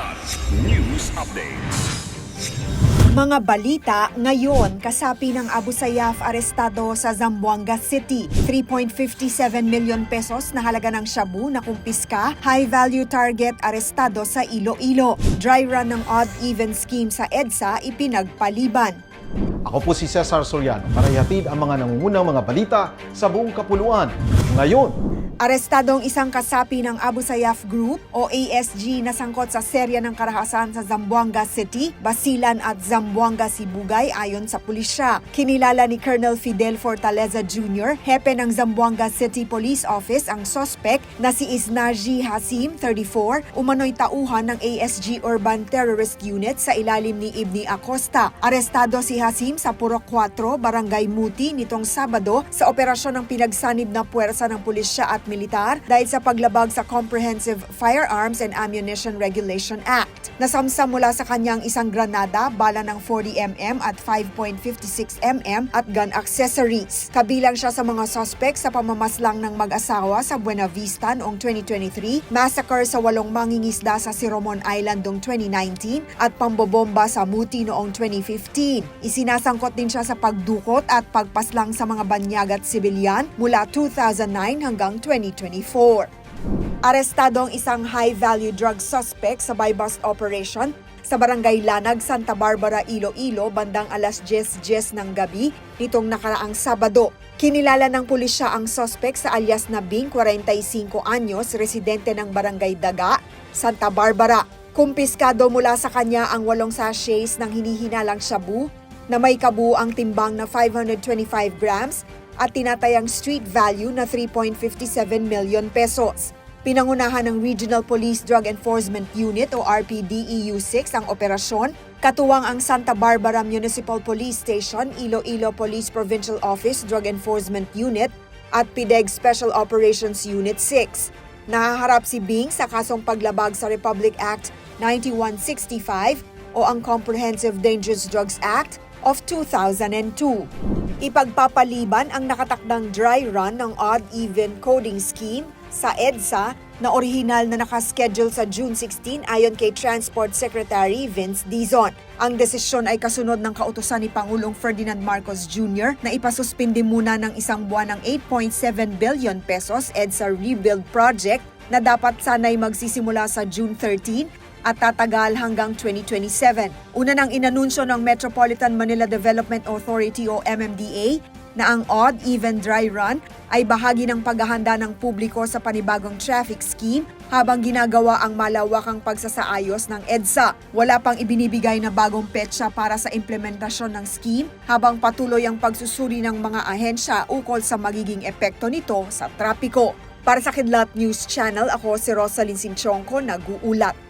Kilat News Updates. Mga balita ngayon, kasapi ng Abu Sayyaf arestado sa Zamboanga City. 3.57 million pesos na halaga ng shabu na kumpiska. High-value target arestado sa Iloilo. Dry run ng odd-even scheme sa EDSA ipinagpaliban. Ako po si Cesar Soriano para ihatid ang mga nangungunang mga balita sa buong kapuluan. Ngayon, Arestadong isang kasapi ng Abu Sayyaf Group o ASG na sangkot sa serya ng karahasan sa Zamboanga City, Basilan at Zamboanga Sibugay ayon sa pulisya. Kinilala ni Colonel Fidel Fortaleza Jr., hepe ng Zamboanga City Police Office ang suspect na si Isnaji Hasim, 34, umano'y tauhan ng ASG Urban Terrorist Unit sa ilalim ni Ibni Acosta. Arestado si Hasim sa Purok 4, Barangay Muti nitong Sabado sa operasyon ng pinagsanib na puwersa ng pulisya at militar dahil sa paglabag sa Comprehensive Firearms and Ammunition Regulation Act. Nasamsam mula sa kanyang isang granada, bala ng 40mm at 5.56mm at gun accessories. Kabilang siya sa mga suspect sa pamamaslang ng mag-asawa sa Buena Vista noong 2023, massacre sa walong mangingisda sa Siromon Island noong 2019 at pambobomba sa Muti noong 2015. Isinasangkot din siya sa pagdukot at pagpaslang sa mga banyag at sibilyan mula 2009 hanggang 2024. Arestado ang isang high-value drug suspect sa buy-bust operation sa Barangay Lanag, Santa Barbara, Iloilo bandang alas 10.10 ng gabi nitong nakaraang Sabado. Kinilala ng pulisya ang suspect sa alias na Bing, 45 anyos, residente ng Barangay Daga, Santa Barbara. Kumpiskado mula sa kanya ang walong sachets ng hinihinalang shabu na may kabuang timbang na 525 grams at tinatayang street value na 3.57 million pesos. Pinangunahan ng Regional Police Drug Enforcement Unit o RPDEU6 ang operasyon, katuwang ang Santa Barbara Municipal Police Station, Iloilo Police Provincial Office Drug Enforcement Unit at PIDEG Special Operations Unit 6. Nahaharap si Bing sa kasong paglabag sa Republic Act 9165 o ang Comprehensive Dangerous Drugs Act of 2002. Ipagpapaliban ang nakatakdang dry run ng odd-even coding scheme sa EDSA na orihinal na nakaschedule sa June 16 ayon kay Transport Secretary Vince Dizon. Ang desisyon ay kasunod ng kautusan ni Pangulong Ferdinand Marcos Jr. na ipasuspindi muna ng isang buwan ng 8.7 billion pesos EDSA Rebuild Project na dapat sanay magsisimula sa June 13 at tatagal hanggang 2027. Una nang inanunsyo ng Metropolitan Manila Development Authority o MMDA na ang odd-even dry run ay bahagi ng paghahanda ng publiko sa panibagong traffic scheme habang ginagawa ang malawakang pagsasaayos ng EDSA. Wala pang ibinibigay na bagong petsa para sa implementasyon ng scheme habang patuloy ang pagsusuri ng mga ahensya ukol sa magiging epekto nito sa trapiko. Para sa Kidlat News Channel, ako si Rosalyn Sinchonko, nag-uulat.